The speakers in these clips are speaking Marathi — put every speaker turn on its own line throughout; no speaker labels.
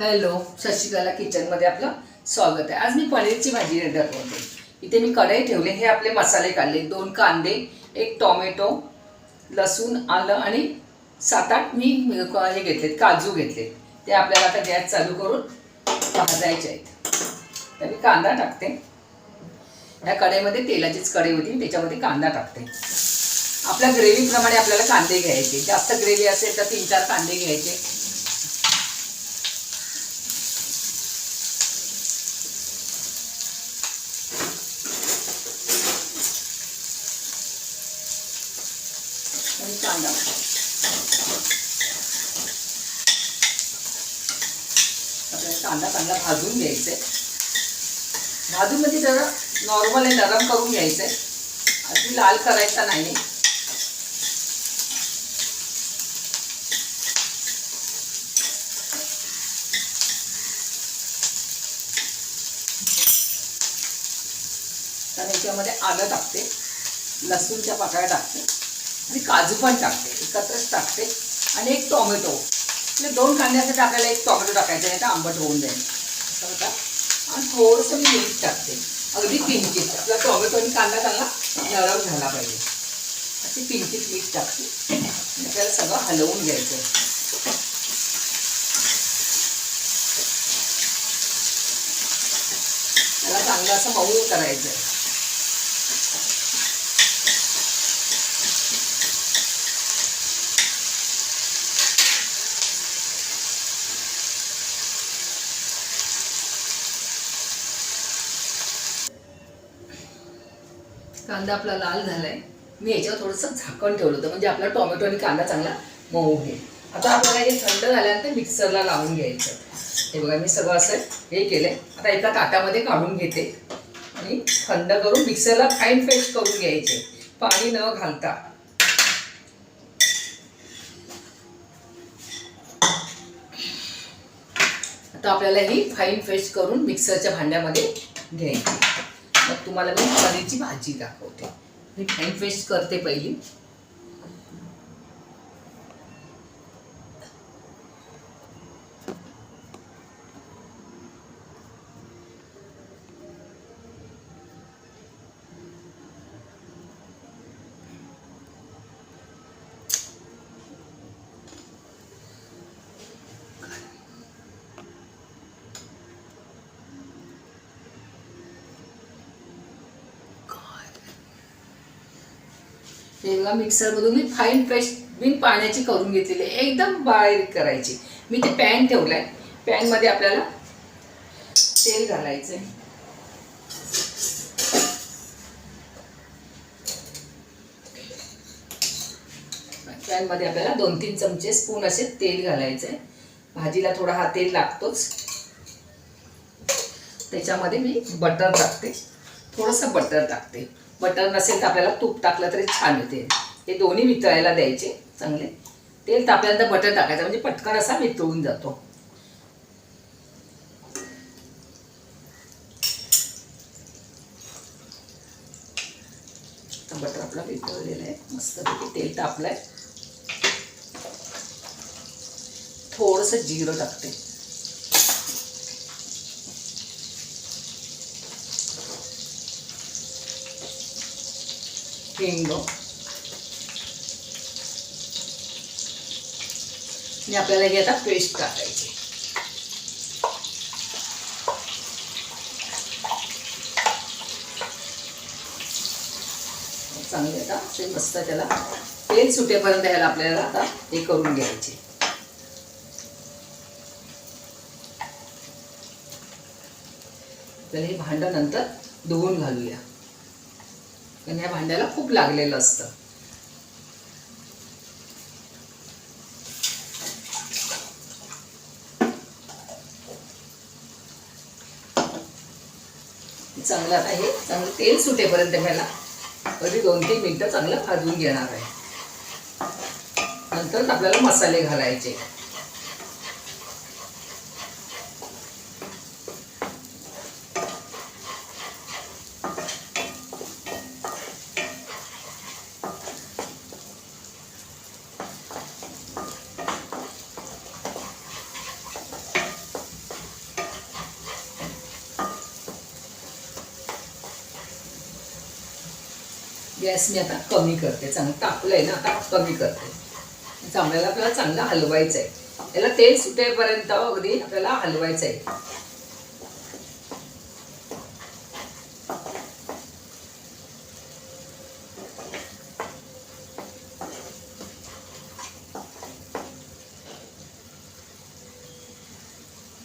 हॅलो शशिकला किचनमध्ये आपलं स्वागत आहे. आज मी पनीरची भाजी दाखवते इथे मी कढई ठेवले हे आपले मसाले काढले. दोन कांदे एक टोमॅटो लसूण आलं आणि सात आठ मी हे घेतलेत काजू घेतले ते आपल्याला आता गॅस चालू करून भाजायचे आहेत. तर मी कांदा टाकते. ह्या कढईमध्ये तेलाचीच कढई होती त्याच्यामध्ये कांदा टाकते. आपल्या ग्रेव्हीप्रमाणे आपल्याला कांदे घ्यायचे. जास्त ग्रेव्ही असेल तर तीन चार कांदे घ्यायचे आणि कांदा आपल्याला कांदा चांगला भाजून घ्यायचा. आहे भाजून म्हणजे जरा नॉर्मल आहे नरम करून घ्यायचं. आहे अगदी लाल करायचा नाही. तर याच्यामध्ये आलं टाकते. लसूणच्या पाकळ्या टाकते. आणि काजू पण टाकते. एकत्रच टाकते. आणि एक टोमॅटो. म्हणजे दोन कांद्यासाठी आपल्याला एक टोमॅटो टाकायचा आहे तर आंबट होऊन जाईल. असं होता आणि थोडंसं मी मीठ टाकते. अगदी किंचित आपला टोमॅटो आणि कांदा त्यांना नरम झाला पाहिजे. अशी किंचित मीठ टाकते. त्याला आपल्याला सगळं हलवून घ्यायचं. आहे त्याला चांगलं असं मऊ करायचं आहे कांदा आपला लाल झालाय. मी याच्यावर थोडंसं झाकण ठेवलं होतं. म्हणजे आपला टोमॅटो आणि कांदा चांगला मऊ होईल आता आपल्याला हे थंड झाल्यानंतर मिक्सरला लावून घ्यायचं. हे बघा मी सगळं असं हे केलंय. आता एका ताटामध्ये काढून घेते. आणि थंड करून मिक्सरला फाईन पेस्ट करून घ्यायचे. पाणी न घालता. आता आपल्याला ही फाईन पेस्ट करून मिक्सरच्या भांड्यामध्ये घ्यायची. मग तुम्हाला मी पनीरची भाजी दाखवते. मी टाईम वेस्ट करते पहिली. तेव्हा मिक्सरमधून मी फाईन पेस्ट बिन पाण्याची करून घेतलेली आहे. एकदम बारीक करायची. मी ते पॅन ठेवलाय. पॅनमध्ये आपल्याला तेल घालायचं आहे पॅनमध्ये आपल्याला दोन तीन चमचे स्पून असे तेल घालायचं आहे भाजीला थोडा हा तेल लागतोच. त्याच्यामध्ये मी बटर टाकते. थोडंसं बटर टाकते. बटर नसेल तर आपल्याला तूप टाकलं तरी छान होते हे दोन्ही वितळायला द्यायचे चांगले. तेल तापल्यानंतर बटर टाकायचं म्हणजे पटकन असा वितळून जातो. बटर आपला वितळलेला आहे. मस्तपैकी तेल तापलंय. थोडंसं जिरं टाकते. हिंग आणि आपल्याला ही आता पेस्ट टाकायची चांगले आता ते मस्त त्याला तेल सुटेपर्यंत ह्याला आपल्याला आता हे करून घ्यायचे आपल्याला हे भांडं नंतर धुवून घालूया कारण या भांड्याला खूप लागलेलं असतं. चांगलं आता हे चांगलं तेल सुटेपर्यंत मला कधी दोन तीन मिनटं चांगलं भाजून घेणार आहे. नंतर आपल्याला मसाले घालायचे. गॅस मी आता कमी करते. चांगलं तापलं आहे ना आता कमी करते. चांगल्याला आपल्याला चांगलं हलवायचं आहे याला तेल सुटेपर्यंत अगदी आपल्याला हलवायचं आहे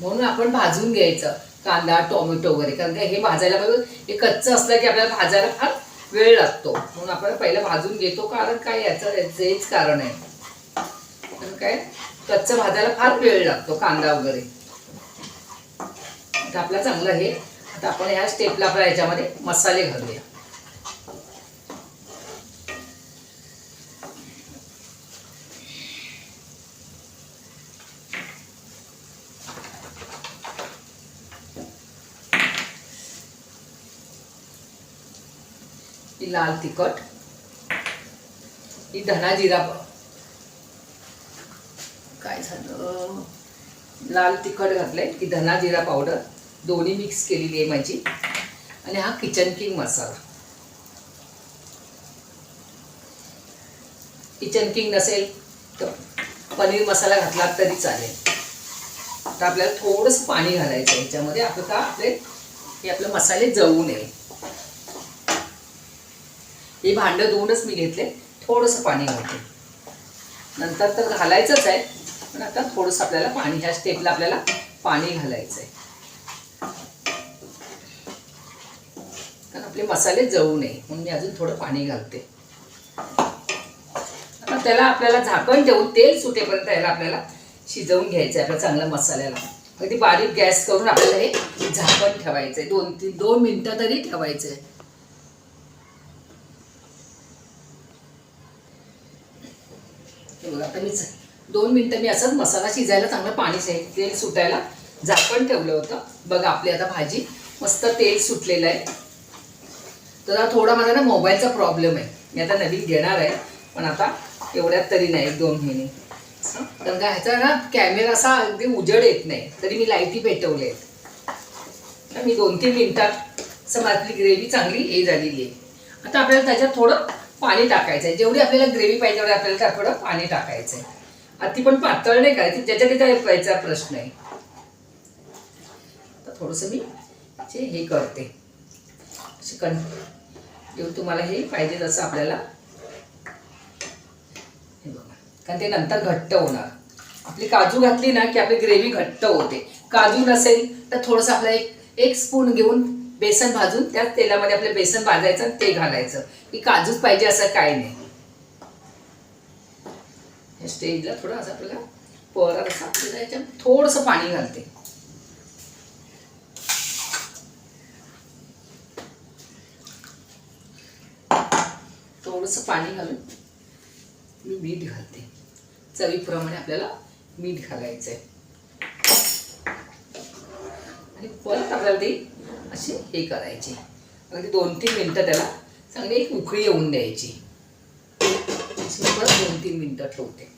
म्हणून आपण भाजून घ्यायचं. कांदा टोमॅटो वगैरे. कारण का हे भाजायला बघ हे कच्चं असलं की आपल्याला भाजायला फार वेळ लागतो. म्हणून आपण पहिलं भाजून घेतो कारण काय याचं हेच कारण आहे. कारण काय? कच्चं भाजायला फार वेळ लागतो कांदा वगैरे. आता आपलं चांगलं हे आता आपण ह्या स्टेपला आपल्या ह्याच्यामध्ये मसाले घालूया. ही लाल तिखट ही धना जिरा काय झालं? लाल तिखट घातलंय ही धना जिरा पावडर दोन्ही मिक्स केलेली आहे माझी. आणि हा kitchen king masala kitchen king नसेल तर पनीर मसाला घातला तरी चालेल. तर आपल्याला थोडंसं पाणी घालायचं याच्यामध्ये आपलं का आपले हे आपले मसाले जळू नये. हे भांडं धुवूनच मी घेतले. थोडंसं पाणी घालते. नंतर तर घालायचंच आहे पण आता थोडंसं आपल्याला पाणी ह्या स्टेपला आपल्याला पाणी घालायचं आहे कारण आपले मसाले जळू नये म्हणून मी अजून थोडं पाणी घालते. आता त्याला आपल्याला झाकण ठेवून तेल सुटेपर्यंत याला आपल्याला शिजवून घ्यायचं आहे आपल्या चांगल्या मसाल्याला. अगदी बारीक गॅस करून आपल्याला हे झाकण ठेवायचं आहे दोन तीन दोन मिनटं तरी ठेवायचं आहे हे बघा आता मी दोन मिनटं मी असंच मसाला शिजायला चांगलं पाणी से तेल सुटायला झाकण ठेवलं होतं. बघा आपली आता भाजी मस्त तेल सुटलेलं आहे. तर थोडा माझा ना मोबाईलचा प्रॉब्लेम आहे. मी आता नवीन घेणार आहे पण आता एवढ्यात तरी नाही एक दोन महिने. कारण का ह्याचा ना कॅमेरा असा अगदी उजेड येत नाही. तरी मी लाईटी पेटवले आहेत. मी दोन तीन मिनटात असं माझी ग्रेव्ही चांगली हे झालेली आहे. आता आपल्याला त्याच्यात थोडं पाणी टाकायचं आहे जेवढी आपल्याला ग्रेव्ही पाहिजे तेवढी आपल्याला त्यात थोडं पाणी टाकायचं आहे अति पण पातळ नाही करायची ज्याच्या त्याच्या व्हायचा प्रश्न आहे. तर थोडंसं मी जे हे करते. चिकन. येऊ जेव्हा तुम्हाला हे पाहिजे तसं आपल्याला. हे बघा. कारण ते नंतर घट्ट होणार. आपली काजू घातली ना की आपली ग्रेव्ही घट्ट होते. काजू नसेल तर थोडंसं आपलं एक एक स्पून घेऊन बेसन भाजून त्या तेलामध्ये आपलं बेसन भाजायचं आणि ते घालायचं. की काजूच पाहिजे असं काय नाही. स्टेजला थोडं असं आपल्याला परत असा आपल्याला याच्यात थोडंसं पाणी घालते. थोडंसं पाणी घालून मी मीठ घालते. चवीप्रमाणे आपल्याला मीठ घालायचं आहे आणि परत आपल्याला ते असे हे करायचे. अगदी दोन तीन मिनटं त्याला चांगली एक उकळी येऊन द्यायची. अशी परत दोन तीन मिनटं ठेवते.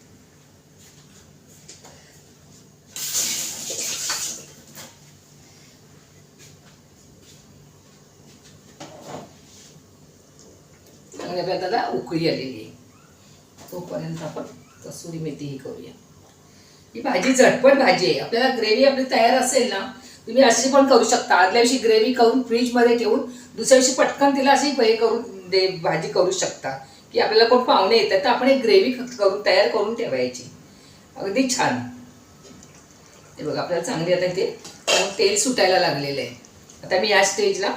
चांगली त्याला उकळी आलेली आहे. तोपर्यंत आपण कसुरी मेथी ही करूया. ही भाजी झटपट भाजी आहे. आपल्याला ग्रेव्ही आपली तयार असेल ना तुम्ही अशी पण करू शकता. आदल्या दिवशी ग्रेव्ही करून फ्रीजमध्ये ठेवून दुसऱ्या दिवशी पटकन तिला अशी हे करून दे भाजी करू शकता. की आपल्याला कोण पाहुणे येतात तर आपण एक ग्रेव्ही करून तयार करून ठेवायची. अगदी छान. हे बघा आपल्याला चांगली आता इथे तेल सुटायला लागलेलं आहे. आता मी या स्टेजला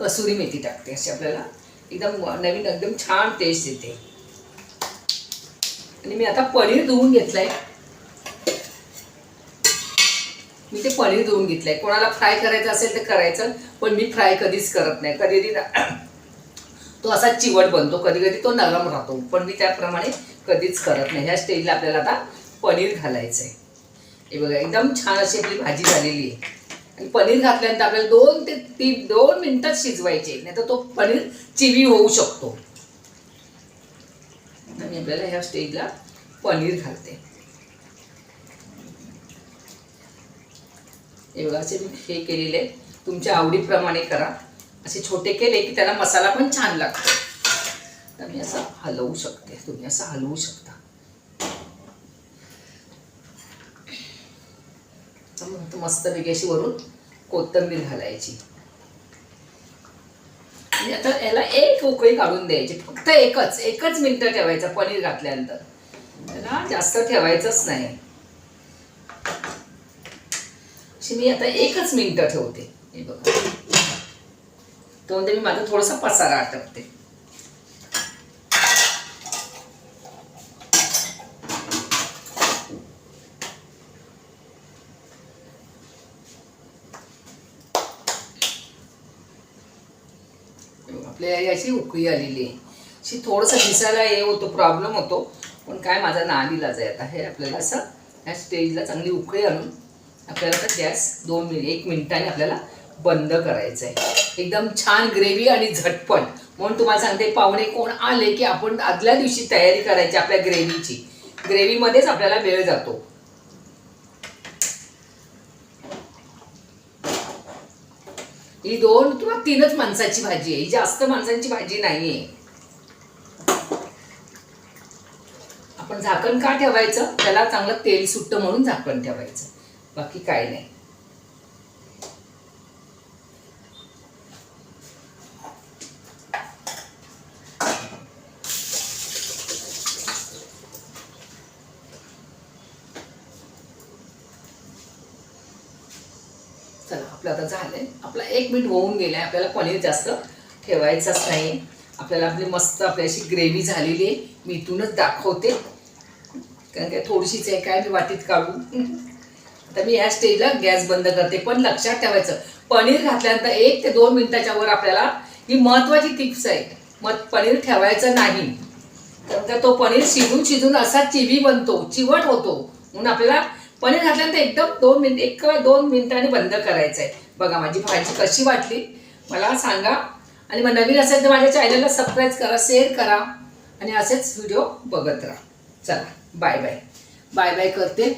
कसुरी मेथी टाकते. अशी आपल्याला एकदम नवीन एकदम छान टेस्ट येते. आणि मी आता पनीर धुवून आहे मी ते पनीर धुवून घेतलंय. कोणाला फ्राय करायचं असेल तर करायचं पण मी फ्राय कधीच करत नाही. कधी कधी तो असा चिवट बनतो. कधी कधी तो नरम राहतो पण मी त्याप्रमाणे कधीच करत नाही. ह्या स्टेजला आपल्याला आता पनीर घालायचं आहे हे बघा एकदम छान अशी आपली भाजी झालेली आहे. आणि पनीर घातल्यानंतर आपल्याला दोन ते तीन दोन मिनटात शिजवायचे. नाही तर तो पनीर चिवी होऊ शकतो. आणि आपल्याला ह्या स्टेजला पनीर घालते. हे बघा असे हे केलेले तुमच्या आवडीप्रमाणे करा. असे छोटे केले की त्याला मसाला पण छान लागतो. तर मी असं हलवू शकते. तुम्ही असं हलवू शकता. मस्त अशी वरून कोथिंबीर घालायची. आणि आता याला एक उकळी काढून द्यायची. फक्त एकच. एकच मिनटं ठेवायचं. पनीर घातल्यानंतर. त्याला जास्त ठेवायचंच नाही. अशी मी आता एकच मिनटं ठेवते. हे बघा. तो मी माझा थोडासा पसारा आटपते. आपल्या याची उकळी आलेली आहे. अशी थोडंसं दिसायला हे होतो प्रॉब्लेम होतो. पण काय माझा नादीलाच आहे. आता हे आपल्याला असं ह्या स्टेजला चांगली उकळी आणून आपल्याला आता गॅस दोन मिनिट एक मिनिटाने आपल्याला बंद करायचं आहे एकदम छान ग्रेव्ही आणि झटपट. म्हणून तुम्हाला सांगते पाहुणे कोण आले की आपण आदल्या दिवशी तयारी करायची आपल्या ग्रेव्हीची. ग्रेव्हीमध्येच आपल्याला वेळ जातो. ही दोन किंवा तीनच माणसाची भाजी आहे. ही जास्त माणसांची भाजी नाहीये. आपण झाकण का ठेवायचं? त्याला चांगलं तेल सुट्ट म्हणून झाकण ठेवायचं. बाकी काय नाही. चला आपलं आता झालंय. आपला एक मिनिट होऊन गेलाय. आपल्याला पनीर जास्त ठेवायचंच नाही. आपल्याला आपली मस्त आपली अशी ग्रेव्ही झालेली आहे. मी इथूनच दाखवते. कारण काय थोडीशीच आहे काय मी वाटीत काढू? आता मी या स्टेजला गॅस बंद करते. पण लक्षात ठेवायचं पनीर घातल्यानंतर एक ते दोन मिनिटाच्या वर आपल्याला ही महत्वाची टिप्स आहे. मग पनीर ठेवायचं नाही. कारण का तो पनीर शिजून शिजून असा चिवी बनतो चिवट होतो. म्हणून आपल्याला पनीर घातल्यानंतर एकदम दोन मिनिट एक किंवा दोन मिनिटांनी बंद करायचं आहे बघा माझी भाजी कशी वाटली? मला सांगा. आणि मग नवीन असेल तर माझ्या चॅनलला सबस्क्राईब करा शेअर करा. आणि असेच व्हिडिओ बघत राहा. चला बाय बाय बाय बाय करते.